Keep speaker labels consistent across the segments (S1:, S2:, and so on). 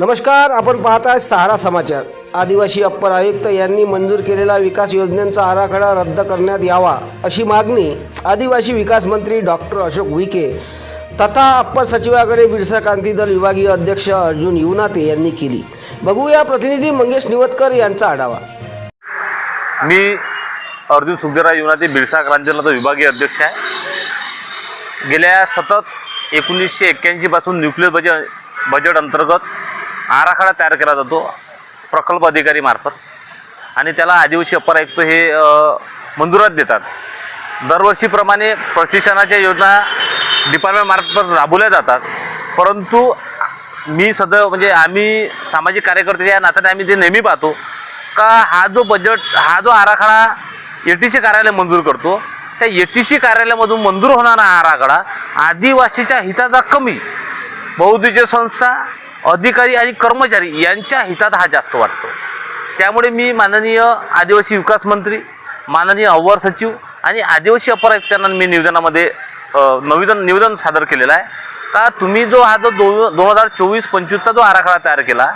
S1: नमस्कार आपण पाहत आहे सहारा समाचार. आदिवासी अप्पर आयुक्त यांनी मंजूर केलेला विकास योजनांचा आराखडा रद्द करण्यात यावा अशी मागणी आदिवासी विकास मंत्री डॉक्टर अशोक विखे तथा अप्पर सचिवाकडे बिरसा क्रांती दल विभागीय अध्यक्ष अर्जुन युनाते यांनी केली. बघूया प्रतिनिधी मंगेश निवतकर यांचा आढावा.
S2: मी अर्जुन सुखदेवराव युनाते बिरसा क्रांतीदलाचा विभागीय अध्यक्ष आहे. गेल्या सतत एकोणीसशे एक्क्याऐंशीपासून न्यूक्लिअर बजेट बजेट अंतर्गत आराखडा तयार केला जातो प्रकल्प अधिकारी मार्फत. आणि त्याला आदिवासी अपर आयुक्त हे मंजुरात देतात. दरवर्षीप्रमाणे प्रशिक्षणाच्या योजना डिपार्टमेंटमार्फत राबवल्या जातात. परंतु मी सदैव म्हणजे आम्ही सामाजिक कार्यकर्ते या नात्याने आम्ही ते नेहमी पाहतो का हा जो बजेट हा जो आराखडा ए टी सी कार्यालय मंजूर करतो त्या ए टी सी कार्यालयामधून मंजूर होणारा हा आराखडा आदिवासीच्या हिताचा कमी. बहुद्देशीय संस्था अधिकारी आणि कर्मचारी यांच्या हितात हा जास्त वाटतो. त्यामुळे मी माननीय आदिवासी विकास मंत्री माननीय अव्वार सचिव आणि आदिवासी अपर आयुक्तांना मी निवेदनामध्ये अ, निवेदन निवेदन सादर केलेलं आहे. का तुम्ही जो हा जो दोन दोन हजार चोवीस पंचवीसचा जो आराखडा तयार केला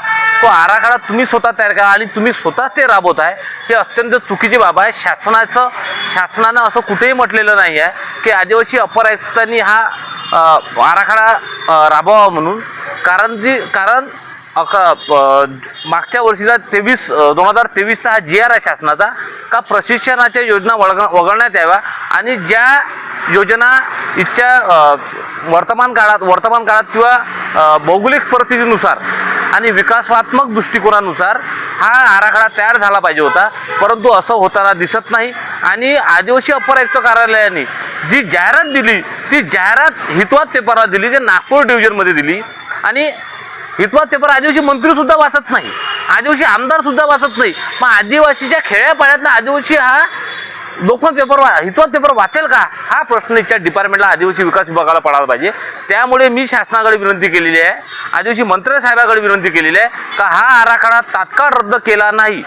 S2: तो आराखडा तुम्ही स्वतः तयार करा आणि तुम्ही स्वतःच ते राबवत आहे. हे अत्यंत चुकीची बाब आहे. शासनाचं शासनानं असं कुठेही म्हटलेलं नाही आहे की आदिवासी अपर आयुक्तांनी हा आराखडा राबवावा म्हणून कारण जी कारण अका प- मागच्या वर्षीचा तेवीस दोन हजार तेवीसचा हा जी आर आहे शासनाचा का प्रशिक्षणाच्या योजना वळग वगळण्यात याव्या आणि ज्या योजना इथच्या वर्तमान काळात वर्तमान काळात किंवा भौगोलिक परिस्थितीनुसार आणि विकासात्मक दृष्टिकोनानुसार हा आराखडा तयार झाला पाहिजे होता. परंतु असं होताना दिसत नाही आणि आदिवासी अपर आयुक्त कार्यालयाने जी जाहिरात दिली ती जाहिरात हितवाद पेपरला दिली जे नागपूर डिव्हिजनमध्ये दिली आणि हितवाद पेपर आदिवासी मंत्रीसुद्धा वाचत नाही. आदिवासी आमदारसुद्धा वाचत नाही. मग आदिवासीच्या खेड्यापाड्यातला आदिवासी हा लोकमत पेपर वा हितवाद पेपर वाचेल का? हा प्रश्न इथच्या डिपार्टमेंटला आदिवासी विकास विभागाला पडायला पाहिजे. त्यामुळे मी शासनाकडे विनंती केलेली आहे. आदिवासी मंत्री साहेबाकडे विनंती केलेली आहे का हा आराखडा तात्काळ रद्द केला नाही.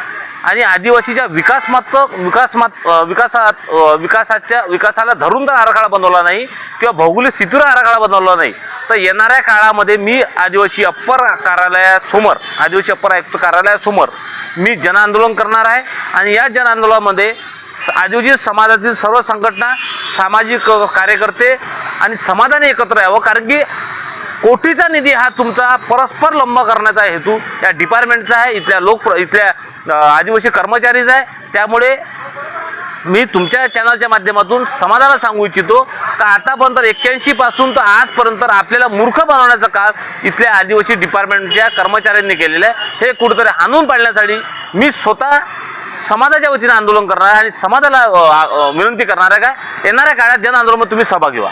S2: आणि आदिवासीच्या विकासमात्मक विकासमात विकासात विकासाच्या विकासाला धरून तर आराखडा बनवला नाही किंवा भौगोलिक स्थितीवर आराखडा बनवला नाही. तर येणाऱ्या काळामध्ये मी आदिवासी अप्पर कार्यालयासमोर आदिवासी अप्पर आयुक्त कार्यालयासमोर मी जनआंदोलन करणार आहे आणि या जनआंदोलनामध्ये स- आदिवासी समाजातील सर्व संघटना सामाजिक कार्यकर्ते आणि समाजाने एकत्र यावं. कारण की कोटीचा निधी हा तुमचा परस्पर लंब करण्याचा हेतू या डिपार्टमेंटचा आहे इथल्या लोक इथल्या आदिवासी कर्मचारीचा आहे. त्यामुळे मी तुमच्या चॅनलच्या माध्यमातून समाजाला सांगू इच्छितो का आतापर्यंत एक्क्याऐंशी पासून तर आजपर्यंत आपल्याला मूर्ख बनवण्याचं काम इथल्या आदिवासी डिपार्टमेंटच्या कर्मचाऱ्यांनी केलेलं आहे. हे कुठेतरी हाणून पाडण्यासाठी मी स्वतः समाजाच्या वतीनं आंदोलन करणार आहे आणि समाजाला विनंती करणार आहे का? येणाऱ्या काळात जन आंदोलनात तुम्ही सहभागी व्हा.